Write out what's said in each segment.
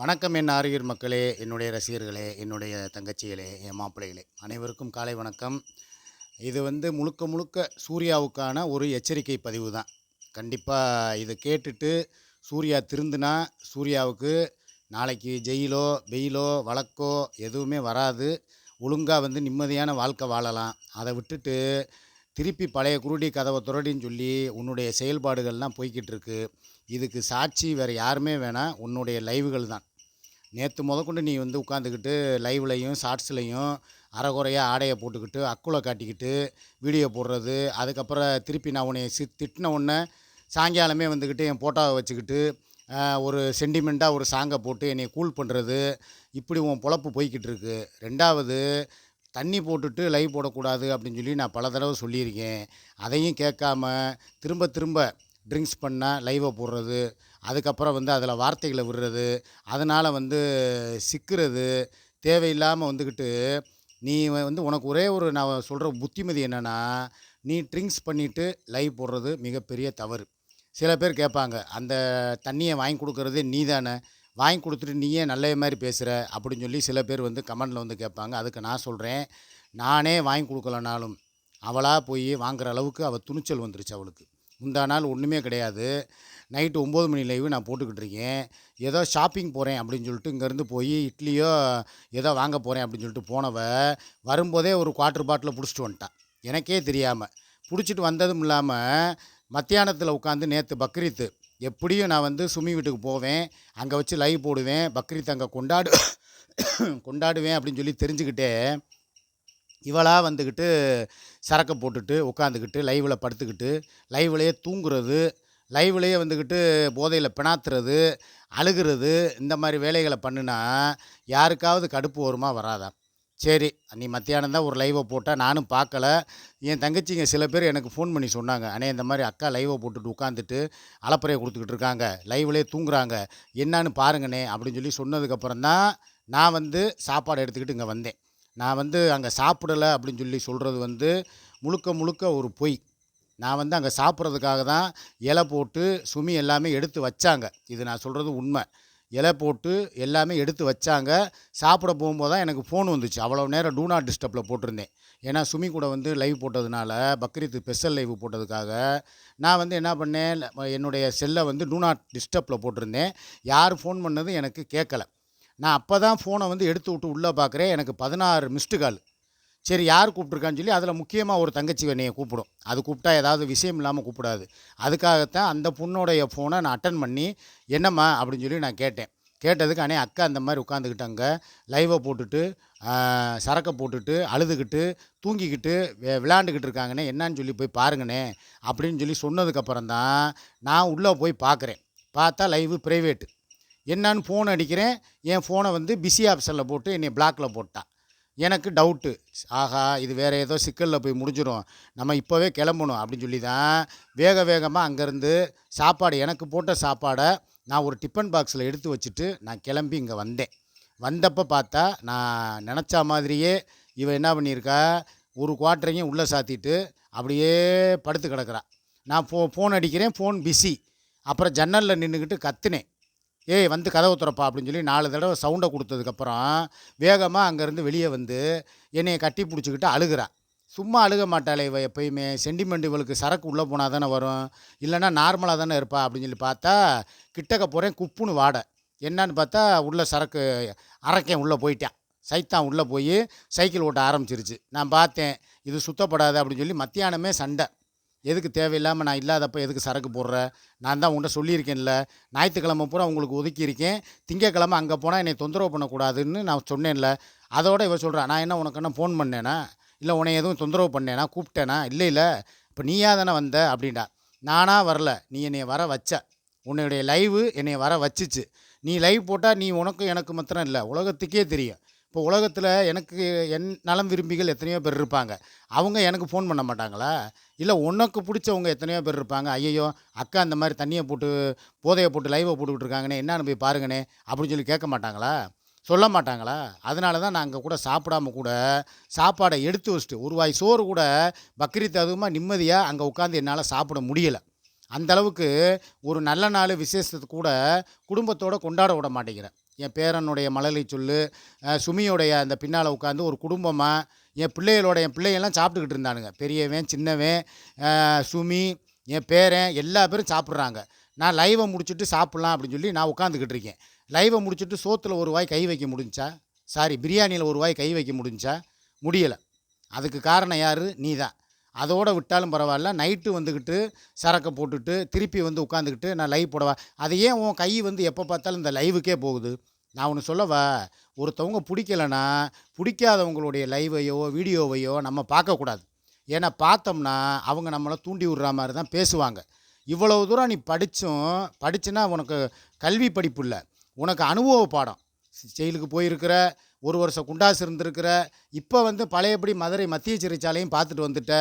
வணக்கம் என் ஆரியர் மக்களே என்னுடைய ரசிகர்களே என்னுடைய தங்கச்சிகளே என் மாப்பிள்ளைகளே. அனைவருக்கும் காலை வணக்கம். இது வந்து முழுக்க முழுக்க சூர்யாவுக்கான ஒரு எச்சரிக்கை பதிவு தான். கண்டிப்பாக இதை கேட்டுட்டு சூர்யா திருந்துனா சூர்யாவுக்கு நாளைக்கு ஜெயிலோ வெயிலோ வழக்கோ எதுவுமே வராது. ஒழுங்காக வந்து நிம்மதியான வாழ்க்கை வாழலாம். அதை விட்டுட்டு திருப்பி பழைய குருடி கதவை துரடின்னு சொல்லி உன்னுடைய செயல்பாடுகள்லாம் போய்கிட்டு இருக்கு. இதுக்கு சாட்சி வேறு யாருமே வேணாம். உன்னுடைய லைவுகள் தான். நேற்று முதற்கொண்டு நீ வந்து உட்காந்துக்கிட்டு லைவ்லையும் ஷார்ட்ஸ்லையும் அறகுறையாக ஆடையை போட்டுக்கிட்டு அக்குளை காட்டிக்கிட்டு வீடியோ போடுறது அதுக்கப்புறம் திருப்பி நான் உன்னை சி திட்டின உடனே சாயங்காலமே வந்துக்கிட்டு என் ஃபோட்டோவை வச்சுக்கிட்டு ஒரு சென்டிமெண்ட்டாக ஒரு சாங்கை போட்டு என்னை கூல் பண்ணுறது இப்படி உன் பொழப்பு போய்கிட்டு இருக்கு. ரெண்டாவது தண்ணி போட்டுட்டு லைவ் போடக்கூடாது அப்படின்னு சொல்லி நான் பல தடவை சொல்லியிருக்கேன். அதையும் கேட்காம திரும்ப திரும்ப ட்ரிங்க்ஸ் பண்ணால் லைவை போடுறது. அதுக்கப்புறம் வந்து அதில் வார்த்தைகளை விடுறது அதனால் வந்து சிக்கிறது தேவையில்லாமல் வந்துக்கிட்டு நீ வந்து உனக்கு ஒரே ஒரு நான் சொல்கிற புத்திமதி என்னென்னா நீ ட்ரிங்க்ஸ் பண்ணிவிட்டு லைவ் போடுறது மிகப்பெரிய தவறு. சில பேர் கேட்பாங்க அந்த தண்ணியை வாங்கி கொடுக்கறதே நீ தானே வாங்கி கொடுத்துட்டு நீயே நல்ல மாதிரி பேசுகிற அப்படின்னு சொல்லி சில பேர் வந்து கமெண்டில் வந்து கேட்பாங்க. அதுக்கு நான் சொல்கிறேன் நானே வாங்கி கொடுக்கலனாலும் அவளாக போய் வாங்குற அளவுக்கு அவள் துணிச்சல் வந்துருச்சு அவளுக்கு. முந்தா நாள் ஒன்றுமே கிடையாது. நைட்டு ஒம்பது மணி லைவு நான் போட்டுக்கிட்டு இருக்கேன். ஏதோ ஷாப்பிங் போகிறேன் அப்படின்னு சொல்லிட்டு இங்கேருந்து போய் இட்லியோ ஏதோ வாங்க போகிறேன் அப்படின்னு சொல்லிட்டு போனவ வரும்போதே ஒரு குவார்ட்டர் பாட்டில் பிடிச்சிட்டு வந்துட்டான். எனக்கே தெரியாமல் பிடிச்சிட்டு வந்ததும் இல்லாமல் மத்தியானத்தில் உட்காந்து நேற்று பக்ரீத்து எப்படியும் நான் வந்து சுமி வீட்டுக்கு போவேன். அங்கே வச்சு லைவ் போடுவேன். பக்ரீத் அங்கே கொண்டாடு கொண்டாடுவேன் அப்படின்னு சொல்லி தெரிஞ்சுக்கிட்டே இவளாக வந்துக்கிட்டு சரக்கை போட்டுட்டு உட்காந்துக்கிட்டு லைவில் படுத்துக்கிட்டு லைவ்லேயே தூங்குறது லைவ்லேயே வந்துக்கிட்டு போதையில் பிணாத்துறது அழுகிறது இந்த மாதிரி வேலைகளை பண்ணுனா யாருக்காவது கடுப்பு வருமா வராதா? சரி நீ மத்தியானம் தான் ஒரு லைவை போட்டால் நானும் பார்க்கல என் தங்கச்சிங்க சில பேர் எனக்கு ஃபோன் பண்ணி சொன்னாங்க அண்ணே இந்த மாதிரி அக்கா லைவை போட்டுட்டு உட்காந்துட்டு அலப்பறையை கொடுத்துக்கிட்டு இருக்காங்க லைவ்லேயே தூங்குறாங்க என்னான்னு பாருங்கண்ணே அப்படின்னு சொல்லி சொன்னதுக்கப்புறம் தான் நான் வந்து சாப்பாடு எடுத்துக்கிட்டு இங்கே வந்தேன். நான் வந்து அங்கே சாப்பிடலை அப்படின்னு சொல்லி சொல்கிறது வந்து முழுக்க முழுக்க ஒரு பொய். நான் வந்து அங்கே சாப்பிட்றதுக்காக தான் இலை போட்டு சுமி எல்லாமே எடுத்து வச்சாங்க. இது நான் சொல்கிறது உண்மை. இலை போட்டு எல்லாமே எடுத்து வச்சாங்க. சாப்பிட போகும்போது தான் எனக்கு ஃபோன் வந்துச்சு. அவ்வளோ நேரம் டூ நாட் டிஸ்டர்பில் போட்டிருந்தேன். ஏன்னா சுமி கூட வந்து லைவ் போட்டதுனால பக்ரீத் ஸ்பெஷல் லைவ் போட்டதுக்காக நான் வந்து என்ன பண்ணேன் என்னுடைய செல்லை வந்து டூ நாட் டிஸ்டர்பில் போட்டிருந்தேன். யார் ஃபோன் பண்ணதும் எனக்கு கேட்கல நான் அப்போ தான் ஃபோனை வந்து எடுத்து விட்டு உள்ளே பார்க்குறேன். எனக்கு பதினாறு மிஸ்டு கால் சரி யார் கூப்பிட்ருக்கான்னு சொல்லி அதில் முக்கியமாக ஒரு தங்கச்சி என்னையை கூப்பிடும். அது கூப்பிட்டா ஏதாவது விஷயம் இல்லாமல் கூப்பிடாது. அதுக்காகத்தான் அந்த பொண்ணுடைய ஃபோனை நான் அட்டன் பண்ணி என்னம்மா? அப்படின்னு சொல்லி நான் கேட்டேன். கேட்டதுக்கு அண்ணே அக்கா அந்த மாதிரி உட்காந்துக்கிட்டாங்க. லைவை போட்டுட்டு சரக்கை போட்டுட்டு அழுதுகிட்டு தூங்கிக்கிட்டு விளாண்டுக்கிட்டு இருக்காங்கண்ணே. என்னன்னு சொல்லி போய் பாருங்கண்ணே. அப்படின்னு சொல்லி சொன்னதுக்கப்புறம் தான் நான் உள்ளே போய் பார்க்குறேன். பார்த்தா லைவு ப்ரைவேட்டு என்னன்னு ஃபோன் அடிக்கிறேன். என் ஃபோனை வந்து பிஸி ஆப்ஷனில் போட்டு என்னை பிளாக்ல போட்டான் எனக்கு டவுட்டு ஆஹா இது வேறு ஏதோ சிக்கலில் போய் முடிஞ்சிடும் நம்ம இப்போவே கிளம்பணும் அப்படின்னு சொல்லி தான் வேக வேகமாக அங்கேருந்து சாப்பாடு எனக்கு போட்ட சாப்பாடை நான் ஒரு டிஃபன் பாக்ஸில் எடுத்து வச்சுட்டு நான் கிளம்பி இங்கே வந்தேன். வந்தப்போ பார்த்தா நான் நினச்ச மாதிரியே இவன் என்ன பண்ணியிருக்கா? ஒரு குவாட்டரையும் உள்ளே சாத்திட்டு அப்படியே படுத்து கிடக்குறா. நான் ஃபோ ஃபோன் அடிக்கிறேன் ஃபோன் பிஸி அப்புறம் ஜன்னலில் நின்றுக்கிட்டு கத்துனேன். ஏய் வந்து கதவு திறப்பா அப்படின்னு சொல்லி நாலு தடவை சவுண்டை கொடுத்ததுக்கப்புறம் வேகமாக அங்கேருந்து வெளியே வந்து என்னையை கட்டி பிடிச்சிக்கிட்டு அழுகிறா. சும்மா அழுக மாட்டாளே இவ எப்பயுமே. சென்டிமெண்ட் இவளுக்கு சரக்கு உள்ளே போனால் தானே வரும். இல்லைன்னா நார்மலாக தானே இருப்பா அப்படின்னு சொல்லி பார்த்தா கிட்டக்க போகிறேன் குப்புன்னு வாடை. என்னன்னு பார்த்தா உள்ள சரக்கு அரைக்கேன் உள்ளே போயிட்டேன். சைத்தான் உள்ளே போய் சைக்கிள் ஓட்ட ஆரம்பிச்சிருச்சு. நான் பார்த்தேன் இது சுத்தப்படாது அப்படின்னு சொல்லி மத்தியானமே சண்டை. எதுக்கு தேவையில்லாமல் நான் இல்லாதப்போ எதுக்கு சரக்கு போடுற? நான் தான் உங்கள்கிட்ட சொல்லியிருக்கேன்ல. ஞாயிற்றுக்கிழமை பூரா உங்களுக்கு ஒதுக்கியிருக்கேன். திங்கக்கிழமை அங்கே போனால் என்னை தொந்தரவு பண்ணக்கூடாதுன்னு நான் சொன்னேன்ல. அதோட இவ சொல்கிறான் நான் என்ன உனக்கு என்ன ஃபோன் பண்ணேனா? இல்லை உன்னை எதுவும் தொந்தரவு பண்ணேனா? கூப்பிட்டேனா? இல்லை இல்லை. இப்போ நீயா தானே வந்த? அப்படின்டா நானாக வரல. நீ என்னை வர வச்ச. உன்னுடைய லைவு என்னை வர வச்சுச்சு. நீ லைவ் போட்டால் நீ உனக்கும் எனக்கு மாத்திரம் இல்லை. உலகத்துக்கே தெரியும். இப்போ உலகத்தில் எனக்கு என் நலம் விரும்பிகள் எத்தனையோ பேர் இருப்பாங்க. அவங்க எனக்கு ஃபோன் பண்ண மாட்டாங்களா? இல்லை உனக்கு பிடிச்சவங்க எத்தனையோ பேர் இருப்பாங்க. ஐயையோ அக்கா அந்த மாதிரி தண்ணியை போட்டு போதையை போட்டு லைவை போட்டுக்கிட்டு இருக்காங்கண்ணே என்னன்னு போய் பாருங்கண்ணே அப்படின்னு சொல்லி கேட்க மாட்டாங்களா? சொல்ல மாட்டாங்களா? அதனால தான் நான் அங்கே கூட சாப்பிடாம கூட சாப்பாடை எடுத்து வச்சுட்டு ஒரு வாய் சோறு கூட பக்ரீத் அதுவுமா நிம்மதியாக அங்கே உட்காந்து என்னால் சாப்பிட முடியலை. அந்தளவுக்கு ஒரு நல்ல நாள் விசேஷத்தை கூட குடும்பத்தோடு கொண்டாட விட மாட்டேங்கிறேன். என் பேரனுடைய மழலை சொல்லு சுமியோடைய அந்த பின்னால் உட்காந்து ஒரு குடும்பமாக என் பிள்ளைகளோட என் பிள்ளைகள்லாம் சாப்பிட்டுக்கிட்டு இருந்தானுங்க. பெரியவன் சின்னவன் சுமி என் பேரன் எல்லா பேரும் சாப்பிட்றாங்க. நான் லைவை முடிச்சுட்டு சாப்பிட்லாம் அப்படின்னு சொல்லி நான் உட்காந்துக்கிட்டு இருக்கேன். லைவை முடிச்சுட்டு சோத்தில் ஒரு வாய் கை வைக்க முடிஞ்சா? சாரி பிரியாணியில் ஒரு வாய் கை வைக்க முடிஞ்சா? முடியலை. அதுக்கு காரணம் யார்? நீ தான் அதோடு விட்டாலும் பரவாயில்ல. நைட்டு வந்துக்கிட்டு சரக்கை போட்டுட்டு திருப்பி வந்து உட்காந்துக்கிட்டு நான் லைவ் போடவா? அது ஏன் உன் கை வந்து எப்போ பார்த்தாலும் இந்த லைவுக்கே போகுது? நான் ஒன்று சொல்லவா? ஒருத்தவங்க பிடிக்கலன்னா பிடிக்காதவங்களுடைய லைவையோ வீடியோவையோ நம்ம பார்க்கக்கூடாது. ஏன்னா பார்த்தோம்னா அவங்க நம்மளை தூண்டி விடுற மாதிரி தான் பேசுவாங்க. இவ்வளவு தூரம் நீ படித்தும் படிச்சுன்னா உனக்கு கல்வி படிப்பு இல்லை. உனக்கு அனுபவ பாடம். ஜெயிலுக்கு போயிருக்கிற ஒரு வருஷம் குண்டாசு இருந்திருக்கிற இப்போ வந்து பழையபடி மதுரை மத்திய சிறைச்சாலையும் பார்த்துட்டு வந்துட்ட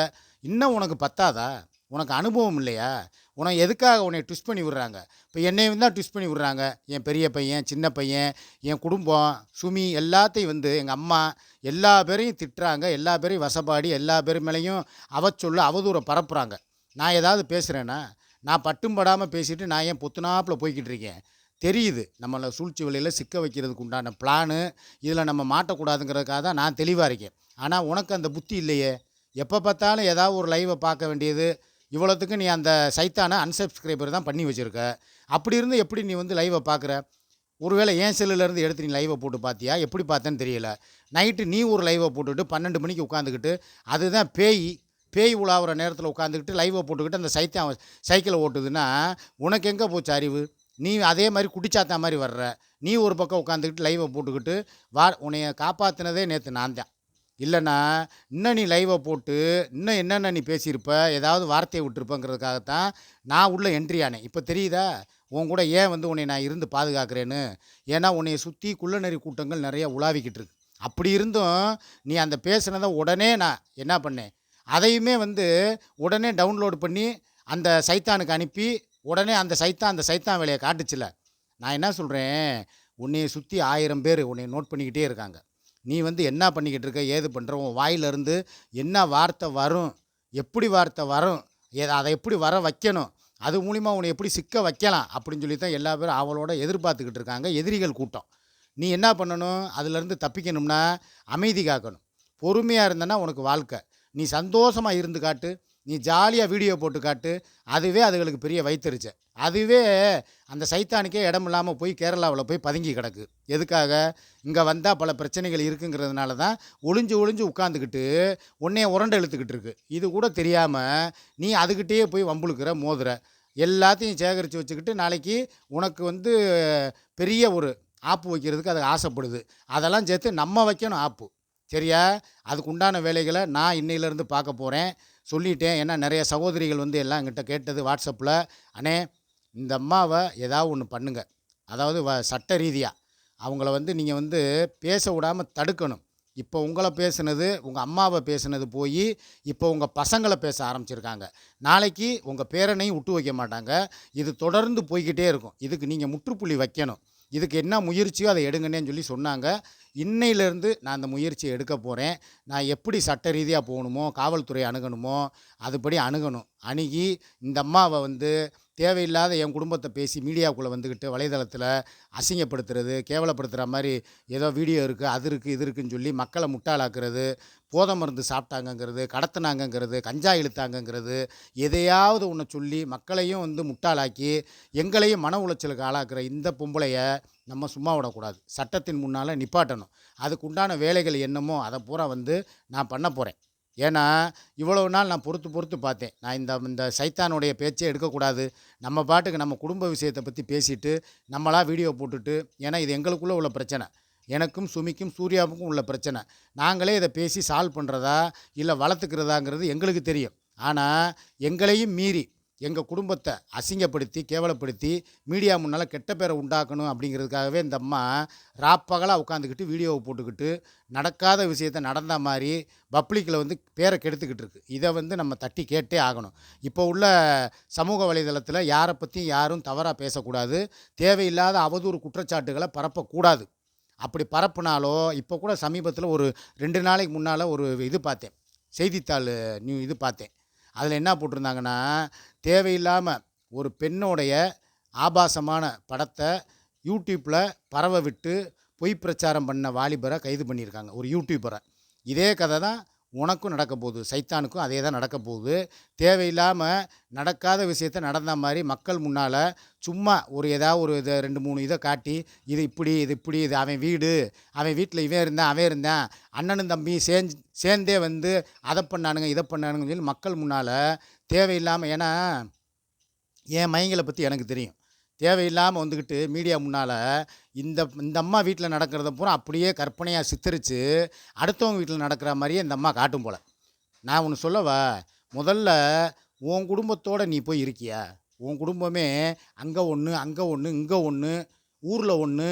இன்னும் உனக்கு பத்தாதா? உனக்கு அனுபவம் இல்லையா? உனக்கு எதுக்காக உன்னை ட்விஸ்ட் பண்ணி விடுறாங்க? இப்போ என்னையும் தான் ட்விஸ்ட் பண்ணி விடுறாங்க. என் பெரிய பையன் சின்ன பையன் என் குடும்பம் சுமி எல்லாத்தையும் வந்து எங்கள் அம்மா எல்லா பேரையும் திட்டுறாங்க. எல்லா பேரையும் வசப்பாடி எல்லா பேர் மேலேயும் அவச்சொல்ல அவதூறம் பரப்புகிறாங்க நான் ஏதாவது பேசுகிறேன்னா நான் பட்டும் படாமல் பேசிட்டு நான் ஏன் பொத்துனாப்பில் போய்கிட்டு இருக்கேன்? தெரியுது. நம்மளை சூழ்ச்சி வழியில் சிக்க வைக்கிறதுக்கு உண்டான பிளானு இதில் நம்ம மாட்டக்கூடாதுங்கிறதுக்காக தான் நான் தெளிவாக இருக்கேன். ஆனால் உனக்கு அந்த புத்தி இல்லையே? எப்போ பார்த்தாலும் ஏதாவது ஒரு லைவை பார்க்க வேண்டியது இவ்வளோத்துக்கு நீ அந்த சைத்தானை அன்சப்ஸ்கிரைபர் தான் பண்ணி வச்சுருக்க. அப்படி இருந்து எப்படி நீ வந்து லைவை பார்க்குற? ஒருவேளை ஏன் செல்லுலேருந்து எடுத்து நீ லைவை போட்டு பார்த்தியா? எப்படி பார்த்தேன்னு தெரியல. நைட்டு நீ ஒரு லைவை போட்டுக்கிட்டு பன்னெண்டு மணிக்கு உட்காந்துக்கிட்டு அதுதான் பேய். பேய் உலாவுற நேரத்தில் உட்காந்துக்கிட்டு லைவை போட்டுக்கிட்டு அந்த சைத்தான் சைக்கிளை ஓட்டுதுன்னா உனக்கு எங்கே போச்சு அறிவு? நீ அதே மாதிரி குடிச்சாத்தா மாதிரி வர்ற. நீ ஒரு பக்கம் உட்காந்துக்கிட்டு லைவை போட்டுக்கிட்டு வா உன்னைய காப்பாற்றினதே நேற்று நான் தான். இல்லைன்னா இன்னும் நீ லைவை போட்டு இன்னும் என்னென்ன நீ பேசியிருப்ப ஏதாவது வார்த்தையை விட்டுருப்பங்கிறதுக்காகத்தான் நான் உள்ளே என்ட்ரி ஆனேன். இப்போ தெரியுதா? உன் கூட ஏன் வந்து உன்னை நான் இருந்து பாதுகாக்கிறேன்னு? ஏன்னா உன்னைய சுற்றி குள்ளநெறி கூட்டங்கள் நிறையா உலாவிக்கிட்டு இருக்கு. அப்படி இருந்தும் நீ அந்த பேசுனதை உடனே நான் என்ன பண்ணேன்? அதையுமே வந்து உடனே டவுன்லோடு பண்ணி அந்த சைத்தானுக்கு அனுப்பி உடனே அந்த சைத்தான் அந்த சைத்தான் வேலையை காட்டுச்சில்ல நான் என்ன சொல்கிறேன் உன்னைய சுற்றி ஆயிரம் பேர் உன்னை நோட் பண்ணிக்கிட்டே இருக்காங்க. நீ வந்து என்ன பண்ணிக்கிட்டு இருக்க ஏது பண்ணுற உன் வாயிலிருந்து என்ன வார்த்தை வரும் எப்படி வார்த்தை வரும் ஏ- அதை எப்படி வர வைக்கணும் அது மூலிமா உன்னை எப்படி சிக்க வைக்கலாம் அப்படின்னு சொல்லி தான் எல்லா பேரும் அவளோட எதிர்பார்த்துக்கிட்டு இருக்காங்க எதிரிகள் கூட்டம். நீ என்ன பண்ணணும் அதுலேருந்து தப்பிக்கணும்னா அமைதி காக்கணும். பொறுமையாக இருந்தனா உனக்கு வாழ்க்கை. நீ சந்தோஷமாக இருந்து காட்டு நீ ஜாலியாக வீடியோ போட்டு காட்டு. அதுவே அதுகளுக்கு பெரிய வைத்தறிச்ச அதுவே அந்த சைத்தானுக்கே இடம் இல்லாமல் போய் கேரளாவில் போய் பதுங்கி கிடக்கு. எதுக்காக? இங்கே வந்தால் பல பிரச்சனைகள் இருக்குங்கிறதுனால தான் ஒளிஞ்சு ஒளிஞ்சு உட்காந்துக்கிட்டு உன்னைய உரண்டை இழுத்துக்கிட்டு இருக்கு. இது கூட தெரியாமல் நீ அதுக்கிட்டேயே போய் வம்புழுக்கிற மோதுற. எல்லாத்தையும் சேகரித்து வச்சுக்கிட்டு நாளைக்கு உனக்கு வந்து பெரிய ஒரு ஆப்பு வைக்கிறதுக்கு அது ஆசைப்படுது. அதெல்லாம் சேர்த்து நம்ம வைக்கணும் ஆப்பு. சரியா? அதுக்குண்டான வேலைகளை நான் இன்னையிலேருந்து பார்க்க போகிறேன் சொல்லிட்டேன். ஏன்னா நிறைய சகோதரிகள் வந்து எல்லாம் எங்கிட்ட கேட்டது வாட்ஸ்அப்பில் அண்ணே இந்த அம்மாவை ஏதாவது ஒன்று பண்ணுங்க. அதாவது வ சட்ட ரீதியாக அவங்கள வந்து நீங்கள் வந்து பேச விடாமல் தடுக்கணும். இப்போ உங்களை பேசுனது உங்கள் அம்மாவை பேசுனது போய் இப்போ உங்கள் பசங்களை பேச ஆரம்பிச்சிருக்காங்க. நாளைக்கு உங்கள் பேரனையும் விட்டு வைக்க மாட்டாங்க. இது தொடர்ந்து போய்கிட்டே இருக்கும். இதுக்கு நீங்கள் முற்றுப்புள்ளி வைக்கணும். இதுக்கு என்ன முயற்சியோ அதை எடுங்கன்னேன்னு சொல்லி சொன்னாங்க. இன்னையிலேருந்து நான் அந்த முயற்சியை எடுக்க போகிறேன் நான் எப்படி சட்ட ரீதியாக போகணுமோ காவல்துறை அணுகணுமோ அதுபடி அணுகணும். அணுகி இந்த அம்மாவை வந்து தேவையில்லாத என் குடும்பத்தை பேசி மீடியாவுக்குள்ளே வந்துக்கிட்டு வலைதளத்தில் அசிங்கப்படுத்துறது கேவலப்படுத்துகிற மாதிரி ஏதோ வீடியோ இருக்குது அது இருக்குது இது இருக்குன்னு சொல்லி மக்களை முட்டாளாக்குறது போதை மருந்து சாப்பிட்டாங்கங்கிறது கடத்தினாங்கங்கிறது கஞ்சா இழுத்தாங்கங்கிறது எதையாவது ஒன்று சொல்லி மக்களையும் வந்து முட்டாளாக்கி எங்களையும் மன உளைச்சலுக்கு ஆளாக்குற இந்த பொம்பளைய நம்ம சும்மா விடக்கூடாது. சட்டத்தின் முன்னால் நிப்பாட்டணும். அதுக்கு உண்டான வேலைகள் என்னமோ அதை பூரா வந்து நான் பண்ண போகிறேன் ஏன்னா இவ்வளவு நாள் நான் பொறுத்து பொறுத்து பார்த்தேன். நான் இந்த இந்த சைத்தானுடைய பேச்சே எடுக்கக்கூடாது. நம்ம பாட்டுக்கு நம்ம குடும்ப விஷயத்தை பற்றி பேசிட்டு நம்மளாக வீடியோ போட்டுட்டு ஏன்னா இது எங்களுக்குள்ளே உள்ள பிரச்சனை. எனக்கும் சுமிக்கும் சூர்யாவுக்கும் உள்ள பிரச்சனை. நாங்களே இதை பேசி சால்வ் பண்ணுறதா இல்லை வளர்த்துக்கிறதாங்கிறது எங்களுக்கு தெரியும். ஆனால் எங்களையும் மீறி எங்கள் குடும்பத்தை அசிங்கப்படுத்தி கேவலப்படுத்தி மீடியா முன்னால் கெட்ட பேரை உண்டாக்கணும் அப்படிங்கிறதுக்காகவே இந்த அம்மா ராப்பகலாக உட்காந்துக்கிட்டு வீடியோவை போட்டுக்கிட்டு நடக்காத விஷயத்த நடந்த மாதிரி பப்ளிக்கில் வந்து பேரை கெடுத்துக்கிட்டு இருக்கு. இதை வந்து நம்ம தட்டி கேட்டே ஆகணும். இப்போ உள்ள சமூக வலைதளத்தில் யாரை பற்றியும் யாரும் தவறாக பேசக்கூடாது. தேவையில்லாத அவதூறு குற்றச்சாட்டுகளை பரப்பக்கூடாது. அப்படி பரப்புனாலோ இப்போ கூட சமீபத்தில் ஒரு ரெண்டு நாளைக்கு முன்னால் ஒரு இது பார்த்தேன். செய்தித்தாள் நியூ இது பார்த்தேன். அதில் என்ன போட்டிருந்தாங்கன்னா தேவையில்லாமல் ஒரு பெண்ணோடைய ஆபாசமான படத்தை யூடியூப்பில் பரவ விட்டு பொய் பிரச்சாரம் பண்ண வாலிபரை கைது பண்ணியிருக்காங்க. ஒரு யூடியூபரை. இதே கதை தான் உனக்கும் நடக்க போகுது சைத்தானுக்கும் அதே தான் நடக்க போகுது. தேவையில்லாமல் நடக்காத விஷயத்த நடந்த மாதிரி மக்கள் முன்னால் சும்மா ஒரு ஏதாவது ஒரு இதை ரெண்டு மூணு இதை காட்டி இது இப்படி இது இப்படி இது அவன் வீடு அவன் வீட்டில் இவன் இருந்தான் அவன் இருந்தான் அண்ணனும் தம்பியும் சேர்ந்து சேர்ந்தே வந்து அதை பண்ணானுங்க இதை பண்ணானுங்கன்னு சொல்லி மக்கள் முன்னால் தேவையில்லாமல் ஏன்னா என் மைங்களை பற்றி எனக்கு தெரியும். தேவையில்லாமல் வந்துக்கிட்டு மீடியா முன்னால் இந்த இந்த அம்மா வீட்டில் நடக்கிறத பூரா அப்படியே கற்பனையாக சித்தரித்து அடுத்தவங்க வீட்டில் நடக்கிற மாதிரியே இந்த அம்மா காட்டும் போல். நான் ஒன்று சொல்லவா? முதல்ல உன் குடும்பத்தோடு நீ போய் இருக்கியா? உன் குடும்பமே அங்கே ஒன்று அங்கே ஒன்று இங்கே ஒன்று ஊரில் ஒன்று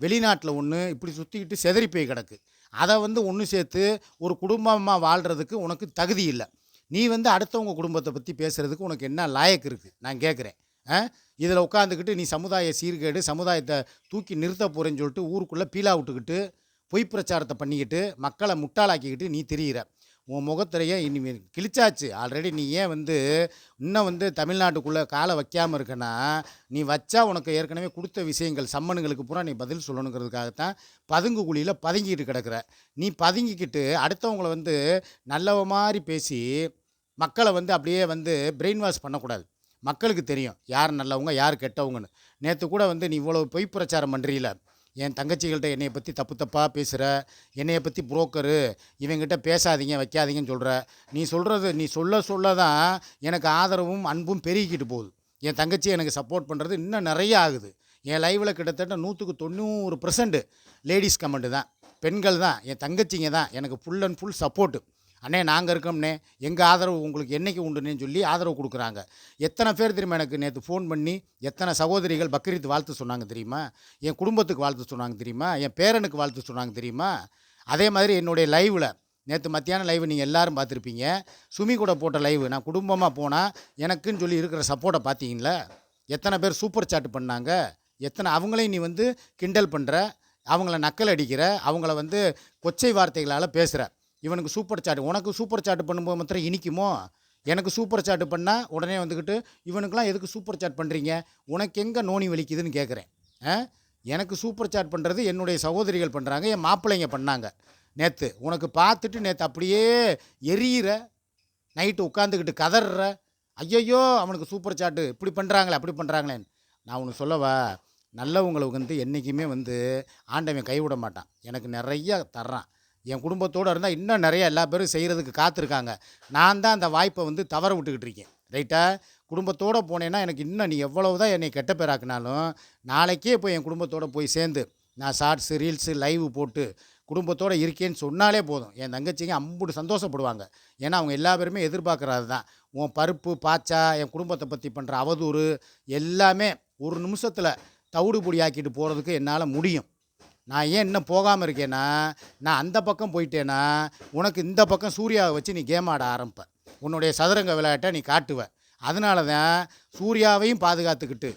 வெளிநாட்டில் ஒன்று இப்படி சுற்றிக்கிட்டு செதறி போய் கிடக்கு. அதை வந்து ஒன்று சேர்த்து ஒரு குடும்பமாக வாழ்கிறதுக்கு உனக்கு தகுதி இல்லை. நீ வந்து அடுத்தவங்க குடும்பத்தை பற்றி பேசுகிறதுக்கு உனக்கு என்ன லாயக்கு இருக்குது நான் கேட்குறேன் ஆ? இதில் உட்காந்துக்கிட்டு நீ சமுதாய சீர்கேடு சமுதாயத்தை தூக்கி நிறுத்த போகிறேன்னு சொல்லிட்டு ஊருக்குள்ளே பீலா விட்டுக்கிட்டு பொய் பிரச்சாரத்தை பண்ணிக்கிட்டு மக்களை முட்டாளாக்கிக்கிட்டு நீ தெரிகிற உன் முகத்திரையை இனிமேல் கிழிச்சாச்சு. ஆல்ரெடி நீ ஏன் வந்து இன்னும் வந்து தமிழ்நாட்டுக்குள்ளே காலை வைக்காமல் இருக்கனா நீ வச்சா உனக்கு ஏற்கனவே கொடுத்த விஷயங்கள் சம்மனுங்களுக்கு பூரா நீ பதில் சொல்லணுங்கிறதுக்காகத்தான் பதுங்கு குழியில் பதுங்கிட்டு கிடக்குற. நீ பதுங்கிக்கிட்டு அடுத்தவங்கள வந்து நல்லவ மாதிரி பேசி மக்களை வந்து அப்படியே வந்து பிரெயின் வாஷ் பண்ணக்கூடாது. மக்களுக்கு தெரியும். யார் நல்லவங்க யார் கெட்டவங்கன்னு. நேற்று கூட வந்து நீ இவ்வளோ பொய் பிரச்சாரம் பண்ணுறீல என் தங்கச்சிகள்கிட்ட என்னையை பற்றி தப்பு தப்பாக பேசுகிற என்னையை பற்றி புரோக்கரு. இவங்கிட்ட பேசாதீங்க வைக்காதீங்கன்னு சொல்கிற நீ சொல்கிறது நீ சொல்ல சொல்ல தான் எனக்கு ஆதரவும் அன்பும் பெருகிக்கிட்டு போகுது. என் தங்கச்சி எனக்கு சப்போர்ட் பண்ணுறது இன்னும் நிறைய ஆகுது. என் லைவில் கிட்டத்தட்ட நூற்றுக்கு தொண்ணூறு பர்சன்ட் லேடிஸ் கமெண்ட்டு தான். பெண்கள் தான். என் தங்கச்சிங்க தான். எனக்கு ஃபுல் அண்ட் ஃபுல் சப்போர்ட்டு அண்ணே நாங்கள் இருக்கோம்னே. எங்கள் ஆதரவு உங்களுக்கு என்றைக்கு உண்டுன்னு சொல்லி ஆதரவு கொடுக்குறாங்க. எத்தனை பேர் தெரியுமா எனக்கு நேற்று ஃபோன் பண்ணி எத்தனை சகோதரிகள் பக்ரீத் வாழ்த்து சொன்னாங்க தெரியுமா? என் குடும்பத்துக்கு வாழ்த்து சொன்னாங்க தெரியுமா? என் பேரனுக்கு வாழ்த்து சொன்னாங்க தெரியுமா? அதே மாதிரி என்னுடைய லைவில் நேற்று மத்தியானம் லைவ் நீங்கள் எல்லோரும் பார்த்துருப்பீங்க. சுமி கூட போட்ட லைவ் நான் குடும்பமாக போனால் எனக்குன்னு சொல்லி இருக்கிற சப்போர்ட்டை பார்த்தீங்களா? எத்தனை பேர் சூப்பர் சாட் பண்ணாங்க? எத்தனை அவங்களையும் நீ வந்து கிண்டல் பண்ணுற அவங்கள நக்கல் அடிக்கிற அவங்கள வந்து கொச்சை வார்த்தைகளால் பேசுகிற இவனுக்கு சூப்பர் சாட் உனக்கு சூப்பர் சாட் பண்ணும்போது மாத்திரம் இனிக்குமோ? எனக்கு சூப்பர் சாட் பண்ணால் உடனே வந்துக்கிட்டு இவனுக்கெலாம் எதுக்கு சூப்பர் சாட் பண்ணுறீங்க உனக்கு எங்கே நோனி வலிக்குதுன்னு கேட்குறேன் ஆ? எனக்கு சூப்பர் சாட் பண்ணுறது என்னுடைய சகோதரிகள் பண்ணுறாங்க என் மாப்பிள்ளைங்க பண்ணாங்க. நேற்று உனக்கு பார்த்துட்டு நேற்று அப்படியே எரியிற நைட்டு உட்காந்துக்கிட்டு கதற ஐயையோ அவனுக்கு சூப்பர் சாட்டு இப்படி பண்ணுறாங்களே அப்படி பண்ணுறாங்களேன்னு நான் ஒன்று சொல்லவா? நல்லவங்களுக்கு வந்து என்றைக்குமே வந்து ஆண்டவன் கைவிட மாட்டான். எனக்கு நிறைய தர்றான். என் குடும்பத்தோடு இருந்தால் இன்னும் நிறைய எல்லா பேரும் செய்கிறதுக்கு காத்திருக்காங்க. நான் தான் அந்த வாய்ப்பை வந்து தவற விட்டுக்கிட்டு இருக்கேன். ரைட்டா குடும்பத்தோடு போனேன்னா எனக்கு இன்னும் நீ எவ்வளவு தான் என்னை கெட்ட பேராக்குனாலும் நாளைக்கே போய் என் குடும்பத்தோடு போய் சேர்ந்து நான் ஷார்ட்ஸு ரீல்ஸு லைவ் போட்டு குடும்பத்தோடு இருக்கேன்னு சொன்னாலே போதும். என் தங்கச்சிங்க அம்புட்டு சந்தோஷப்படுவாங்க. ஏன்னா அவங்க எல்லா பேருமே எதிர்பார்க்குறது தான். உன் பருப்பு பாச்சா என் குடும்பத்தை பற்றி பண்ணுற அவதூறு எல்லாமே ஒரு நிமிஷத்தில் தவிடுபொடி ஆக்கிட்டு போகிறதுக்கு என்னால் முடியும். நான் ஏன் இன்னும் போகாமல் இருக்கேன்னா நான் அந்த பக்கம் போயிட்டேன்னா உனக்கு இந்த பக்கம் சூர்யாவை வச்சு நீ கேம் ஆட ஆரம்பிப்ப. உன்னுடைய சதுரங்க விளையாட்டை நீ காட்டுவ. அதனால தான் சூர்யாவையும் பாதுகாத்துக்கிட்டு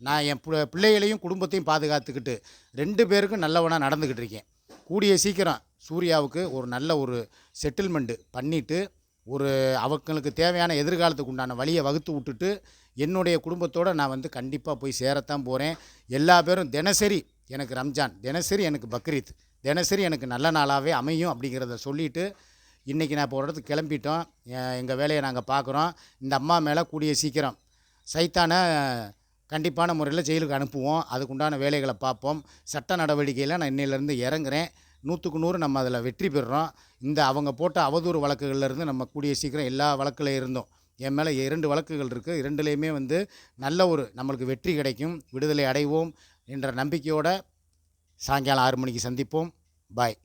நான் என் பிள்ளைகளையும் குடும்பத்தையும் பாதுகாத்துக்கிட்டு ரெண்டு பேருக்கும் நல்லவனாக நடந்துக்கிட்டு இருக்கேன். கூடிய சீக்கிரம் சூர்யாவுக்கு ஒரு நல்ல ஒரு செட்டில்மெண்ட்டு பண்ணிவிட்டு ஒரு அவங்களுக்கு தேவையான எதிர்காலத்துக்கு உண்டான வழியை வகுத்து விட்டுட்டு என்னுடைய குடும்பத்தோடு நான் வந்து கண்டிப்பாக போய் சேரத்தான் போகிறேன் எல்லா பேரும் தினசரி எனக்கு ரம்ஜான் தினசரி எனக்கு பக்ரீத் தினசரி எனக்கு நல்ல நாளாகவே அமையும் அப்படிங்கிறத சொல்லிவிட்டு இன்றைக்கி நான் இப்போ ஒரு இடத்துக்கு கிளம்பிட்டோம். எங்கள் வேலையை நாங்கள் பார்க்குறோம் இந்த அம்மா மேலே கூடிய சீக்கிரம் சைத்தானை கண்டிப்பான முறையில் ஜெயிலுக்கு அனுப்புவோம். அதுக்குண்டான வேலைகளை பார்ப்போம். சட்ட நடவடிக்கையில் நான் இன்னையிலேருந்து இறங்குறேன். நூற்றுக்கு நூறு நம்ம அதில் வெற்றி பெறுறோம் இந்த அவங்க போட்ட அவதூறு வழக்குகள்லேருந்து நம்ம கூடிய சீக்கிரம் எல்லா வழக்கில் இருந்தோம். என் மேலே இரண்டு வழக்குகள் இருக்குது இரண்டுலேயுமே வந்து நல்ல ஒரு நம்மளுக்கு வெற்றி கிடைக்கும். விடுதலை அடைவோம். என்ற நம்பிக்கையோடு சாயங்காலம் ஆறு மணிக்கு சந்திப்போம். பாய்